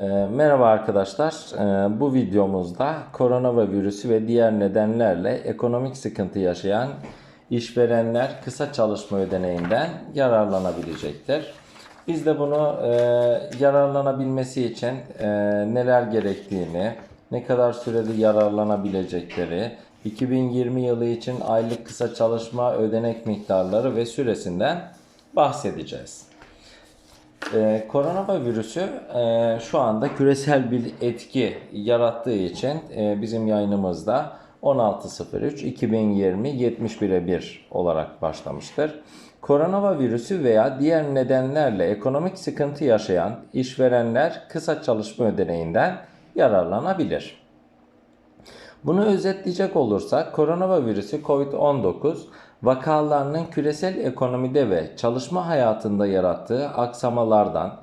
Ee, Merhaba arkadaşlar. Ee, Bu videomuzda koronavirüsü ve diğer nedenlerle ekonomik sıkıntı yaşayan işverenler kısa çalışma ödeneğinden yararlanabilecektir. Biz de bunu e, yararlanabilmesi için e, neler gerektiğini, ne kadar sürede yararlanabilecekleri, 2020 yılı için aylık kısa çalışma ödenek miktarları ve süresinden bahsedeceğiz. Ee, koronavirüsü e, şu anda küresel bir etki yarattığı için e, bizim yayınımızda 16.03.2020 71'e 1 olarak başlamıştır. Koronavirüsü veya diğer nedenlerle ekonomik sıkıntı yaşayan işverenler kısa çalışma ödeneğinden yararlanabilir. Bunu özetleyecek olursak koronavirüsü COVID-19 vakalarının küresel ekonomide ve çalışma hayatında yarattığı aksamalardan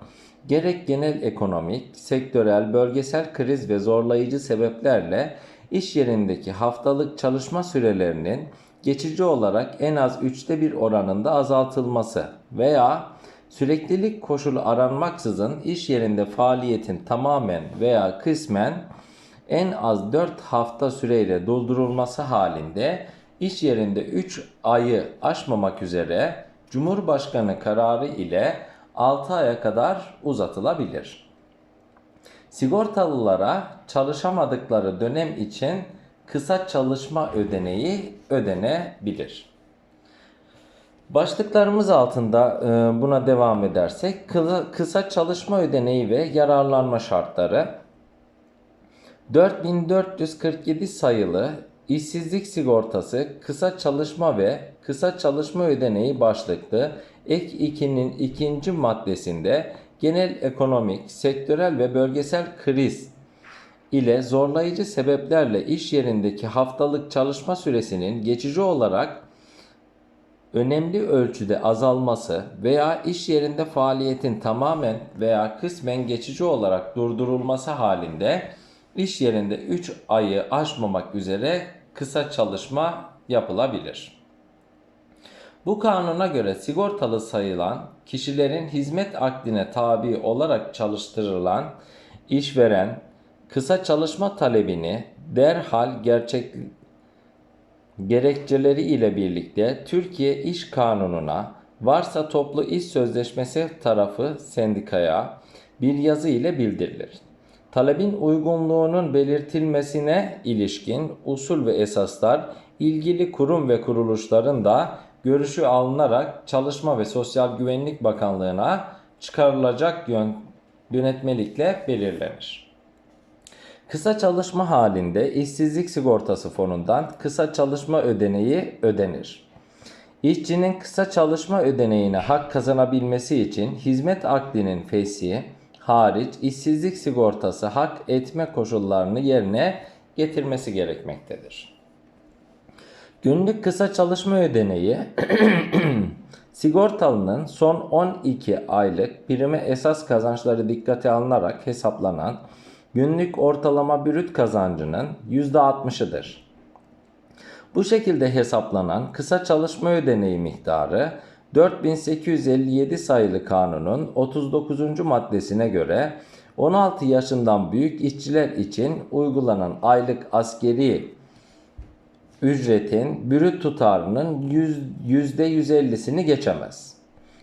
gerek genel ekonomik, sektörel, bölgesel kriz ve zorlayıcı sebeplerle iş yerindeki haftalık çalışma sürelerinin geçici olarak en az üçte bir oranında azaltılması veya süreklilik koşulu aranmaksızın iş yerinde faaliyetin tamamen veya kısmen en az 4 hafta süreyle doldurulması halinde iş yerinde 3 ayı aşmamak üzere Cumhurbaşkanı kararı ile 6 aya kadar uzatılabilir. Sigortalılara çalışamadıkları dönem için kısa çalışma ödeneği ödenebilir. Başlıklarımız altında e, buna devam edersek kısa, kısa çalışma ödeneği ve yararlanma şartları 4447 sayılı işsizlik sigortası kısa çalışma ve kısa çalışma ödeneği başlıklı ek 2'nin ikinci maddesinde genel ekonomik, sektörel ve bölgesel kriz ile zorlayıcı sebeplerle iş yerindeki haftalık çalışma süresinin geçici olarak önemli ölçüde azalması veya iş yerinde faaliyetin tamamen veya kısmen geçici olarak durdurulması halinde iş yerinde 3 ayı aşmamak üzere kısa çalışma yapılabilir. Bu kanuna göre sigortalı sayılan kişilerin hizmet akdine tabi olarak çalıştırılan işveren kısa çalışma talebini derhal gerçek gerekçeleri ile birlikte Türkiye İş Kanunu'na varsa toplu iş sözleşmesi tarafı sendikaya bir yazı ile bildirilir. Talebin uygunluğunun belirtilmesine ilişkin usul ve esaslar ilgili kurum ve kuruluşların da görüşü alınarak Çalışma ve Sosyal Güvenlik Bakanlığı'na çıkarılacak yön, yönetmelikle belirlenir. Kısa çalışma halinde işsizlik sigortası fonundan kısa çalışma ödeneği ödenir. İşçinin kısa çalışma ödeneğine hak kazanabilmesi için hizmet akdinin fesli hariç işsizlik sigortası hak etme koşullarını yerine getirmesi gerekmektedir. Günlük kısa çalışma ödeneği sigortalının son 12 aylık prime esas kazançları dikkate alınarak hesaplanan günlük ortalama brüt kazancının %60'ıdır. Bu şekilde hesaplanan kısa çalışma ödeneği miktarı 4857 sayılı kanunun 39. maddesine göre 16 yaşından büyük işçiler için uygulanan aylık askeri ücretin brüt tutarının %150'sini geçemez.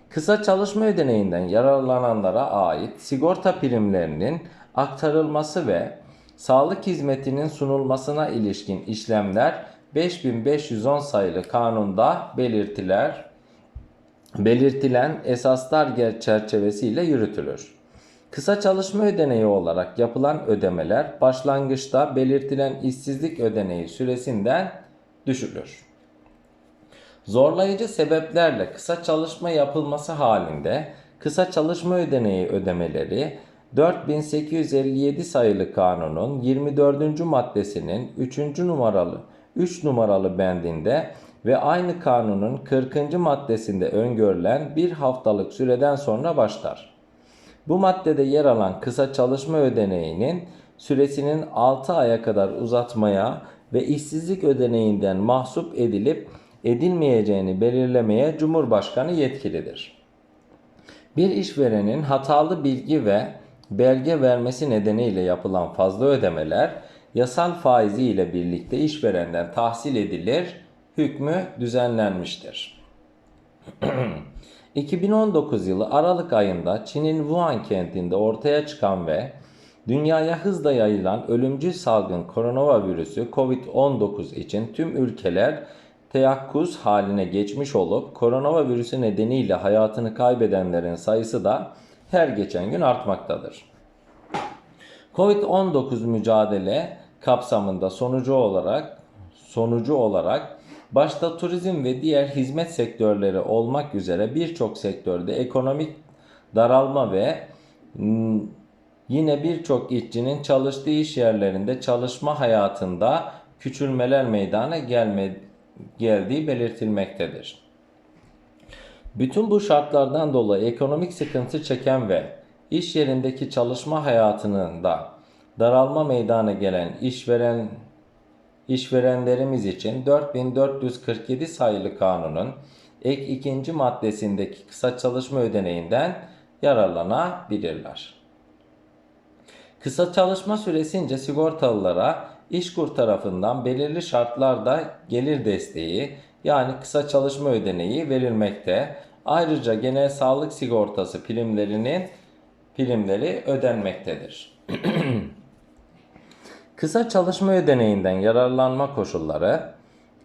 Kısa çalışma ödeneğinden yararlananlara ait sigorta primlerinin aktarılması ve sağlık hizmetinin sunulmasına ilişkin işlemler 5510 sayılı kanunda belirtiler belirtilen esaslar çerçevesiyle yürütülür. Kısa çalışma ödeneği olarak yapılan ödemeler başlangıçta belirtilen işsizlik ödeneği süresinden düşülür. Zorlayıcı sebeplerle kısa çalışma yapılması halinde kısa çalışma ödeneği ödemeleri 4857 sayılı kanunun 24. maddesinin 3. numaralı 3 numaralı bendinde ve aynı kanunun 40. maddesinde öngörülen bir haftalık süreden sonra başlar. Bu maddede yer alan kısa çalışma ödeneğinin süresinin 6 aya kadar uzatmaya ve işsizlik ödeneğinden mahsup edilip edilmeyeceğini belirlemeye Cumhurbaşkanı yetkilidir. Bir işverenin hatalı bilgi ve belge vermesi nedeniyle yapılan fazla ödemeler yasal faizi ile birlikte işverenden tahsil edilir hükmü düzenlenmiştir. 2019 yılı Aralık ayında Çin'in Wuhan kentinde ortaya çıkan ve dünyaya hızla yayılan ölümcül salgın koronavirüsü COVID-19 için tüm ülkeler teyakkuz haline geçmiş olup koronavirüsü nedeniyle hayatını kaybedenlerin sayısı da her geçen gün artmaktadır. Covid-19 mücadele kapsamında sonucu olarak sonucu olarak başta turizm ve diğer hizmet sektörleri olmak üzere birçok sektörde ekonomik daralma ve mm, yine birçok işçinin çalıştığı iş yerlerinde çalışma hayatında küçülmeler meydana gelme, geldiği belirtilmektedir. Bütün bu şartlardan dolayı ekonomik sıkıntı çeken ve iş yerindeki çalışma hayatının da daralma meydana gelen işveren işverenlerimiz için 4447 sayılı kanunun ek ikinci maddesindeki kısa çalışma ödeneğinden yararlanabilirler. Kısa çalışma süresince sigortalılara İşkur tarafından belirli şartlarda gelir desteği yani kısa çalışma ödeneği verilmekte. Ayrıca genel sağlık sigortası primlerinin primleri ödenmektedir. kısa çalışma ödeneğinden yararlanma koşulları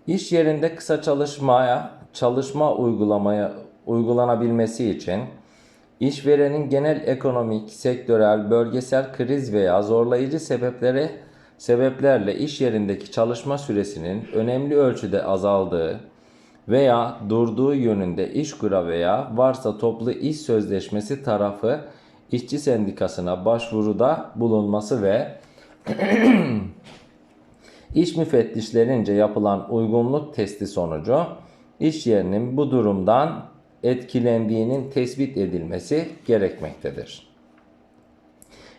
iş yerinde kısa çalışmaya çalışma uygulamaya uygulanabilmesi için işverenin genel ekonomik, sektörel, bölgesel kriz veya zorlayıcı sebepleri sebeplerle iş yerindeki çalışma süresinin önemli ölçüde azaldığı veya durduğu yönünde işkura veya varsa toplu iş sözleşmesi tarafı işçi sendikasına başvuruda bulunması ve iş müfettişlerince yapılan uygunluk testi sonucu iş yerinin bu durumdan etkilendiğinin tespit edilmesi gerekmektedir.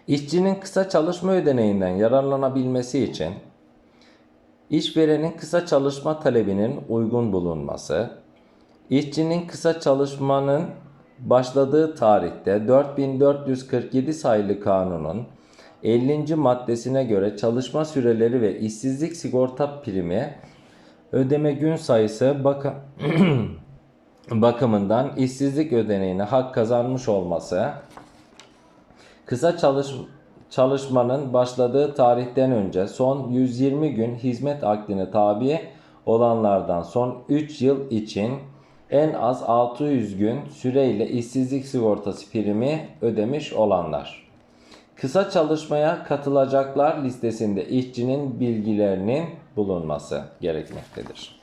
İşçinin kısa çalışma ödeneğinden yararlanabilmesi için işverenin kısa çalışma talebinin uygun bulunması, işçinin kısa çalışmanın başladığı tarihte 4447 sayılı kanunun 50. maddesine göre çalışma süreleri ve işsizlik sigorta primi ödeme gün sayısı baka bakımından işsizlik ödeneğine hak kazanmış olması, kısa çalış çalışmanın başladığı tarihten önce son 120 gün hizmet akdine tabi olanlardan son 3 yıl için en az 600 gün süreyle işsizlik sigortası primi ödemiş olanlar. Kısa çalışmaya katılacaklar listesinde işçinin bilgilerinin bulunması gerekmektedir.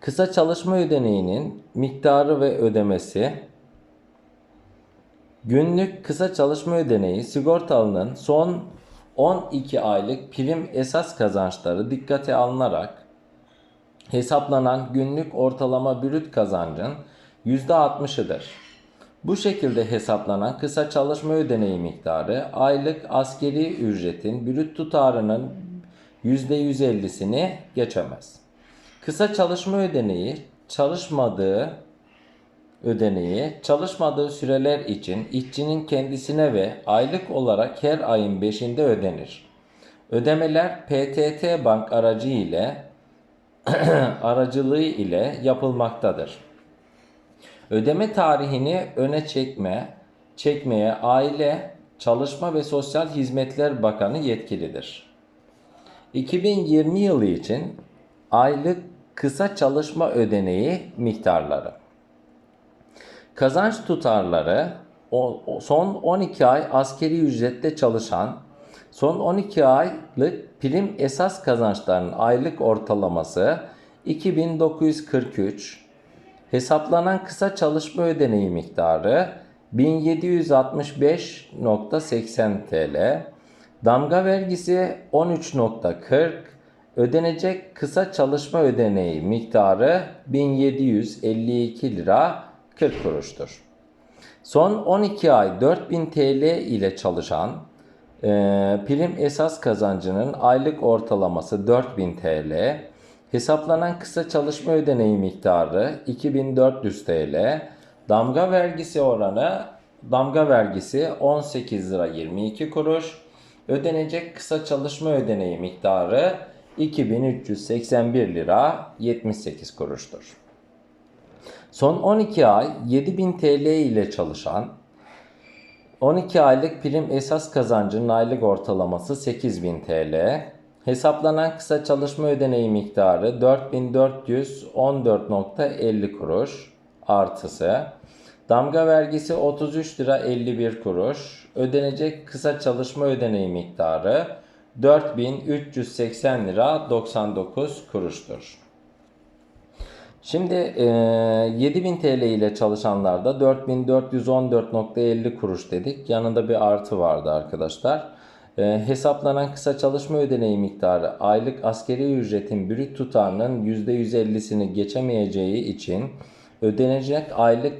Kısa çalışma ödeneğinin miktarı ve ödemesi Günlük kısa çalışma ödeneği sigortalının son 12 aylık prim esas kazançları dikkate alınarak hesaplanan günlük ortalama brüt kazancın %60'ıdır. Bu şekilde hesaplanan kısa çalışma ödeneği miktarı aylık askeri ücretin brüt tutarının %150'sini geçemez. Kısa çalışma ödeneği çalışmadığı ödeneği çalışmadığı süreler için işçinin kendisine ve aylık olarak her ayın 5'inde ödenir. Ödemeler PTT bank aracı ile aracılığı ile yapılmaktadır. Ödeme tarihini öne çekme, çekmeye Aile, Çalışma ve Sosyal Hizmetler Bakanı yetkilidir. 2020 yılı için aylık kısa çalışma ödeneği miktarları Kazanç tutarları son 12 ay askeri ücrette çalışan, son 12 aylık prim esas kazançlarının aylık ortalaması 2943, hesaplanan kısa çalışma ödeneği miktarı 1765.80 TL, damga vergisi 13.40, ödenecek kısa çalışma ödeneği miktarı 1752 lira 40 kuruştur. Son 12 ay 4000 TL ile çalışan e, prim esas kazancının aylık ortalaması 4000 TL, hesaplanan kısa çalışma ödeneği miktarı 2400 TL, damga vergisi oranı Damga vergisi 18 lira 22 kuruş. Ödenecek kısa çalışma ödeneği miktarı 2381 lira 78 kuruştur. Son 12 ay 7000 TL ile çalışan 12 aylık prim esas kazancının aylık ortalaması 8000 TL. Hesaplanan kısa çalışma ödeneği miktarı 4414.50 kuruş artısı. Damga vergisi 33 lira 51 kuruş. Ödenecek kısa çalışma ödeneği miktarı 4380 lira 99 kuruştur. Şimdi e, 7000 TL ile çalışanlarda 4414.50 kuruş dedik. Yanında bir artı vardı arkadaşlar. E, hesaplanan kısa çalışma ödeneği miktarı aylık askeri ücretin brüt tutarının %150'sini geçemeyeceği için ödenecek aylık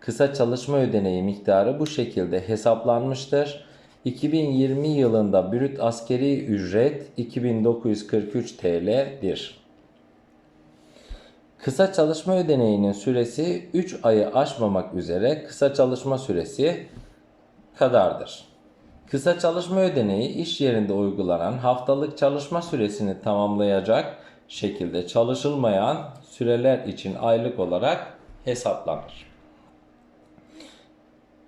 kısa çalışma ödeneği miktarı bu şekilde hesaplanmıştır. 2020 yılında brüt askeri ücret 2943 TL'dir. Kısa çalışma ödeneğinin süresi 3 ayı aşmamak üzere kısa çalışma süresi kadardır. Kısa çalışma ödeneği iş yerinde uygulanan haftalık çalışma süresini tamamlayacak şekilde çalışılmayan süreler için aylık olarak hesaplanır.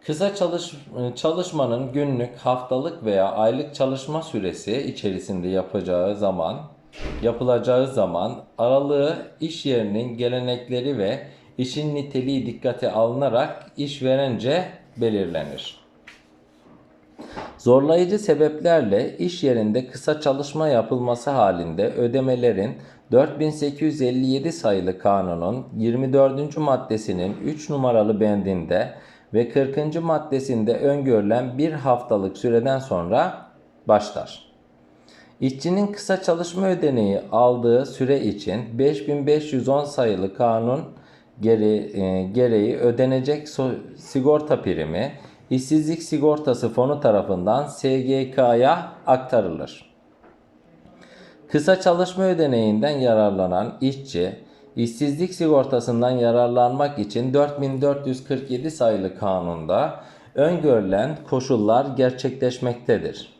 Kısa çalış, çalışmanın günlük, haftalık veya aylık çalışma süresi içerisinde yapacağı zaman, yapılacağı zaman aralığı iş yerinin gelenekleri ve işin niteliği dikkate alınarak işverence belirlenir. Zorlayıcı sebeplerle iş yerinde kısa çalışma yapılması halinde ödemelerin 4857 sayılı kanunun 24. maddesinin 3 numaralı bendinde ve 40. maddesinde öngörülen bir haftalık süreden sonra başlar. İşçinin kısa çalışma ödeneği aldığı süre için 5510 sayılı kanun e, gereği ödenecek sigorta primi işsizlik sigortası fonu tarafından SGK'ya aktarılır. Kısa çalışma ödeneğinden yararlanan işçi işsizlik sigortasından yararlanmak için 4447 sayılı kanunda öngörülen koşullar gerçekleşmektedir.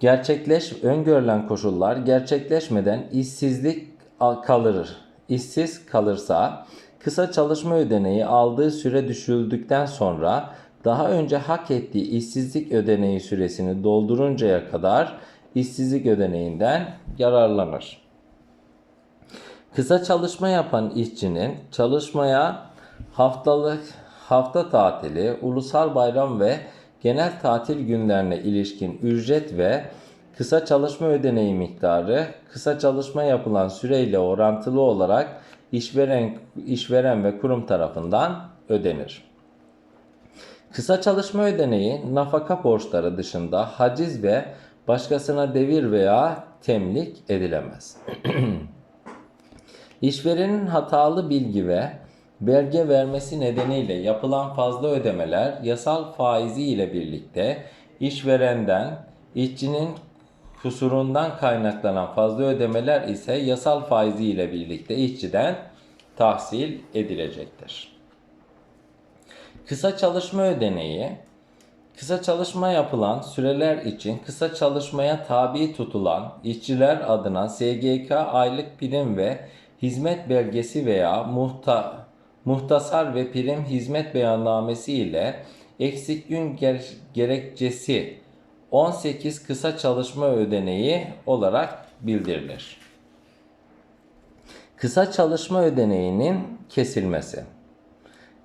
Gerçekleş öngörülen koşullar gerçekleşmeden işsizlik kalır. İşsiz kalırsa kısa çalışma ödeneği aldığı süre düşüldükten sonra daha önce hak ettiği işsizlik ödeneği süresini dolduruncaya kadar işsizlik ödeneğinden yararlanır. Kısa çalışma yapan işçinin çalışmaya haftalık hafta tatili, ulusal bayram ve genel tatil günlerine ilişkin ücret ve kısa çalışma ödeneği miktarı kısa çalışma yapılan süreyle orantılı olarak işveren işveren ve kurum tarafından ödenir. Kısa çalışma ödeneği nafaka borçları dışında haciz ve başkasına devir veya temlik edilemez. İşverenin hatalı bilgi ve belge vermesi nedeniyle yapılan fazla ödemeler yasal faizi ile birlikte işverenden işçinin kusurundan kaynaklanan fazla ödemeler ise yasal faizi ile birlikte işçiden tahsil edilecektir. Kısa çalışma ödeneği Kısa çalışma yapılan süreler için kısa çalışmaya tabi tutulan işçiler adına SGK aylık prim ve hizmet belgesi veya muhta, muhtasar ve prim hizmet beyannamesi ile eksik gün ger gerekçesi 18 kısa çalışma ödeneği olarak bildirilir. Kısa çalışma ödeneğinin kesilmesi.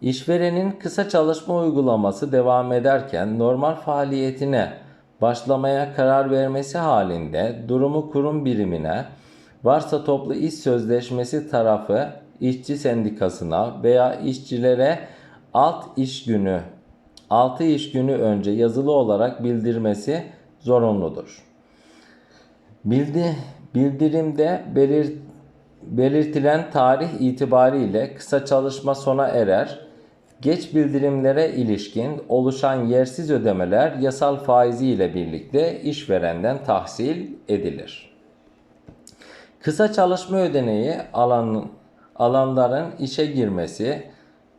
İşverenin kısa çalışma uygulaması devam ederken normal faaliyetine başlamaya karar vermesi halinde durumu kurum birimine varsa toplu iş sözleşmesi tarafı işçi sendikasına veya işçilere alt iş günü 6 iş günü önce yazılı olarak bildirmesi zorunludur. Bildi, bildirimde belir, belirtilen tarih itibariyle kısa çalışma sona erer. Geç bildirimlere ilişkin oluşan yersiz ödemeler yasal faizi ile birlikte işverenden tahsil edilir. Kısa çalışma ödeneği alan, alanların işe girmesi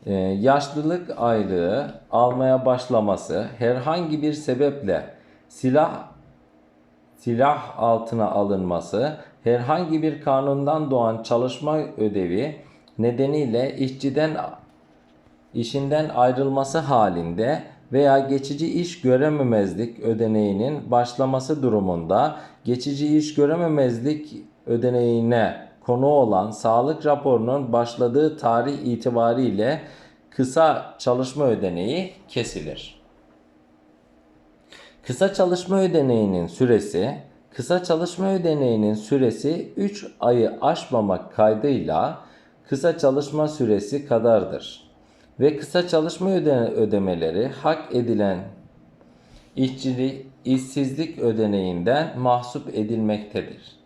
Ee, yaşlılık aylığı almaya başlaması herhangi bir sebeple silah silah altına alınması, herhangi bir kanundan doğan çalışma ödevi nedeniyle işçiden işinden ayrılması halinde veya geçici iş görememezlik ödeneğinin başlaması durumunda geçici iş görememezlik ödeneğine konu olan sağlık raporunun başladığı tarih itibariyle kısa çalışma ödeneği kesilir. Kısa çalışma ödeneğinin süresi, kısa çalışma ödeneğinin süresi 3 ayı aşmamak kaydıyla kısa çalışma süresi kadardır. Ve kısa çalışma öde- ödemeleri hak edilen işçilik, işsizlik ödeneğinden mahsup edilmektedir.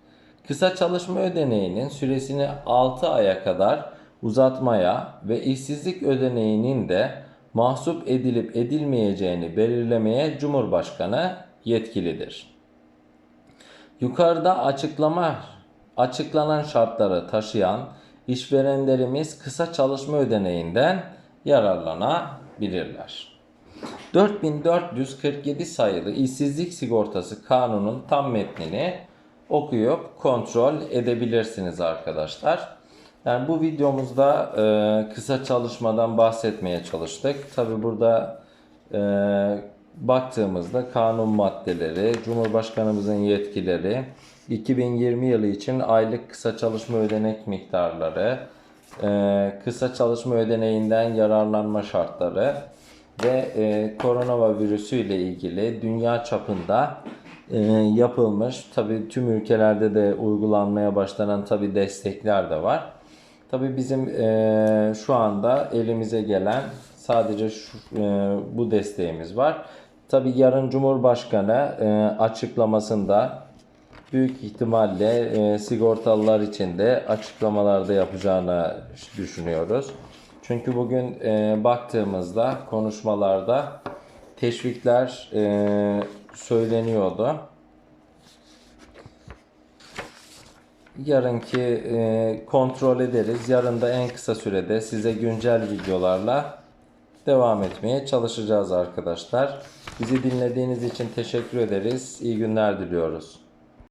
Kısa çalışma ödeneğinin süresini 6 aya kadar uzatmaya ve işsizlik ödeneğinin de mahsup edilip edilmeyeceğini belirlemeye Cumhurbaşkanı yetkilidir. Yukarıda açıklama açıklanan şartları taşıyan işverenlerimiz kısa çalışma ödeneğinden yararlanabilirler. 4447 sayılı işsizlik sigortası kanunun tam metnini okuyup kontrol edebilirsiniz arkadaşlar. Yani bu videomuzda e, kısa çalışmadan bahsetmeye çalıştık. Tabi burada e, baktığımızda kanun maddeleri, Cumhurbaşkanımızın yetkileri, 2020 yılı için aylık kısa çalışma ödenek miktarları, e, kısa çalışma ödeneğinden yararlanma şartları ve e, koronavirüsü ile ilgili dünya çapında yapılmış tabi tüm ülkelerde de uygulanmaya başlanan tabi destekler de var. Tabi bizim e, şu anda elimize gelen sadece şu, e, bu desteğimiz var. Tabi yarın Cumhurbaşkanı e, açıklamasında büyük ihtimalle e, sigortalılar için de açıklamalarda yapacağını düşünüyoruz. Çünkü bugün e, baktığımızda konuşmalarda teşvikler e, söyleniyordu. Yarınki e, kontrol ederiz. Yarın da en kısa sürede size güncel videolarla devam etmeye çalışacağız arkadaşlar. Bizi dinlediğiniz için teşekkür ederiz. İyi günler diliyoruz.